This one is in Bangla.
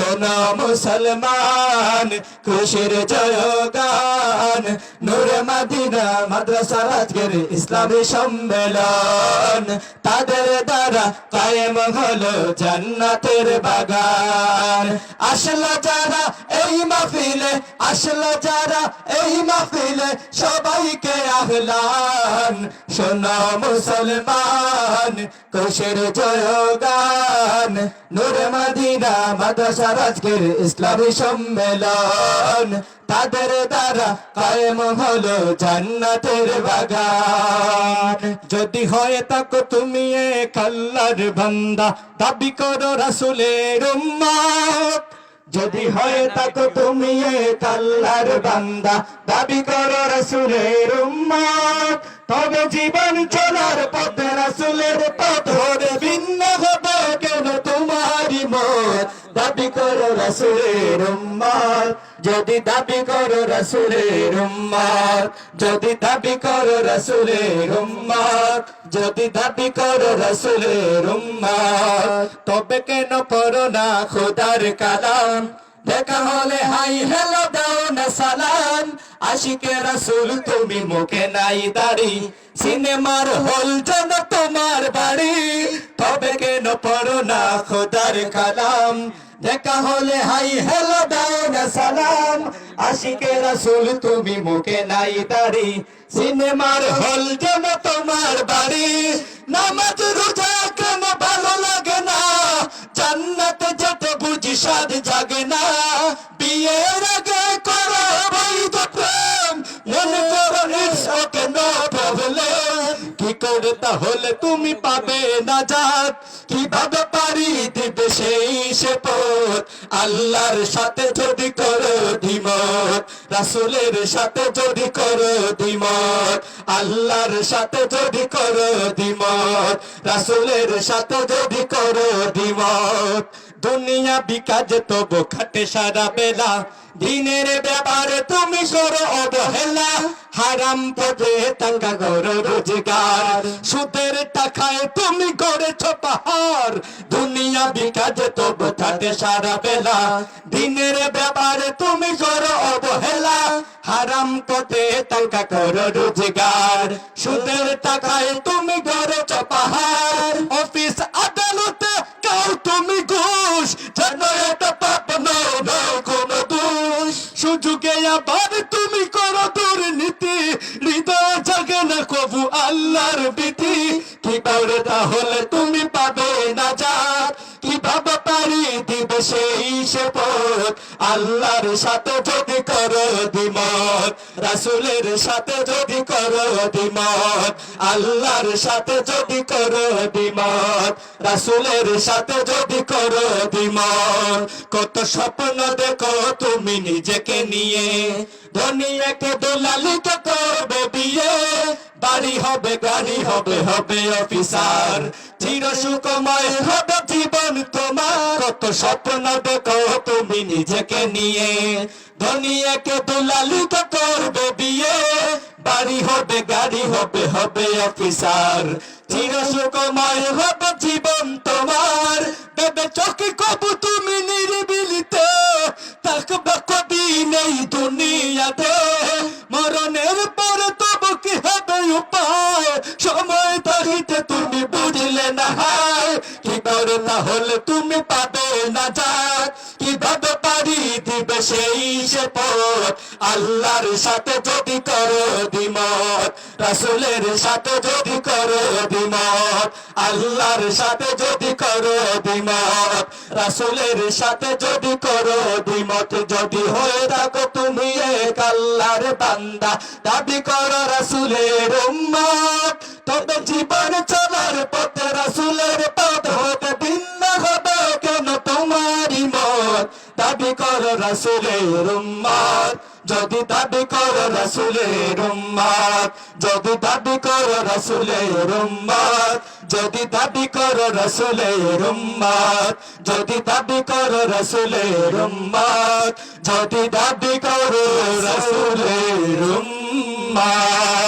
শোনো মুসলমান খুশির জয়গান। নূরে মাদিনা মাদ্রাসার আজকের ইসলামী সম্মেলন। তাদের দ্বারা কায়েম হলো জান্নাতের বাগান। আসলো যারা এই মাহফিলে, আসলো যারা এই মাহফিলে, সবাইকে আহলান। শোনো মুসলমান, খুশির জয়গান। নূরে মাদিনা মাদ্রাসার আজকের ইসলামী সম্মেলন। তাদের দ্বারা কায়েম হলো জান্নাতের বাগান। যদি হয় তাকো তুমি এক বান্দা, দাবি করো রাসূলের উম্মত। যদি হয় তাকো তুমি বান্দা, দাবি করো রাসূলের উম্মত। তবে জীবন চলার পথে রাসূলের পথ ভিন্ন। দাবি করো রাসূলের উম্মত যদি দাবি করো রাসূলের উম্মত যদি দাবি করো রাসূলের উম্মত যদি দাবি করো রাসূলের উম্মত তবে কেন পড়ো না খোদার কালাম? দেখা হলে হাই হ্যালো দাও না সালাম। আশিকে রাসূল তুমি মুখে নাই দাড়ি। সিনেমার হল যেন তোমার বাড়ি। তবে কেন পড়ো না খোদার কালাম। দেখা হলে হাই হ্যালো দাও না সালাম। আশিকে রাসূল তুমি মুখে নাই দাড়ি। সিনেমার হল যেন তোমার বাড়ি। নামাজ, রোজা, কেন ভালো লাগে না? জান্নাতে যেতে বুঝি স্বাদ জাগে না। বিয়ের করে তাহলে তুমি পাবে না জাত কীভাবে পারি দিবে সেই সে পথ আল্লাহর সাথে যদি করো দ্বিমত, রাসুলের সাথে যদি করো দ্বিমত, আল্লাহর সাথে যদি করো দ্বিমত, রাসুলের সাথে যদি করো দ্বিমত। দুনিয়া বিকাজ তবু খাটে সারা বেলা। দিনের ব্যাপারে তুমি করো অবহেলা। হারাম পথে টাকা করো রোজগার। সুদের টাকায় তুমি করেছ পাহাড়। দুনিয়া বিকাজ তবু খাটে সারা বেলা। দিনের ব্যাপারে তুমি করো অবহেলা। হারাম পথে টাকা করো রোজগার। সুদের টাকায় তুমি করেছ পাহাড়। অফিস আল্লাহর বিধি কি করে তাহলে তুমি পাবে না যাত কীভাবে পারি দিবে সেই সে পথ আল্লাহর সাথে যদি করো দ্বিমত, রাসূলের সাথে যদি করো দ্বিমত, আল্লাহর সাথে যদি করো দ্বিমত, রাসূলের সাথে যদি করো দ্বিমত। কত স্বপ্ন দেখো তুমি নিজেকে নিয়ে ধনিয়াকে দোলালিকে করবে বিয়ে। বাড়ি হবে, গাড়ি হবে হবে অফিসার। চির সুখময় হবে জীবন তোমার। কত স্বপ্ন দেখো তুমি নিজেকে নিয়ে। ধনিয়াকে দুলালিকে করবে বিয়ে। বাড়ি হবে, গাড়ি হবে হবে অফিসার। চির সুখময় হবে জীবন তোমার। বেবে চোখে কবু তুমি নিরিবিলিতে। থাকবে কবি নেই দুনিয়াতে মরণের পরে তবু কি হবে উপায় সময় থাকিতে তুমি বুঝলে না তুমি পাবে না যাক কীভাবে পারি দিবে সেই সে পথ। আল্লাহর সাথে যদি করো দ্বিমত, রাসূলের সাথে যদি করো দ্বিমত, আল্লাহর সাথে যদি করো দ্বিমত, রাসূলের সাথে যদি করো দ্বিমত যদি হয়ে থাকো তুমি এক আল্লাহর বান্দা। দাবি করো রাসুলের উম্মত। তবে জীবন চলার পথে রাসূলের উম্মত। যদি দাবি করো রাসূলের উম্মত, যদি দাবি করো রাসূলের উম্মত, যদি দাবি করো রাসূলের উম্মত, যদি দাবি করো রাসূলের উম্মত, যদি দাবি করো রাসূলের উম্মত।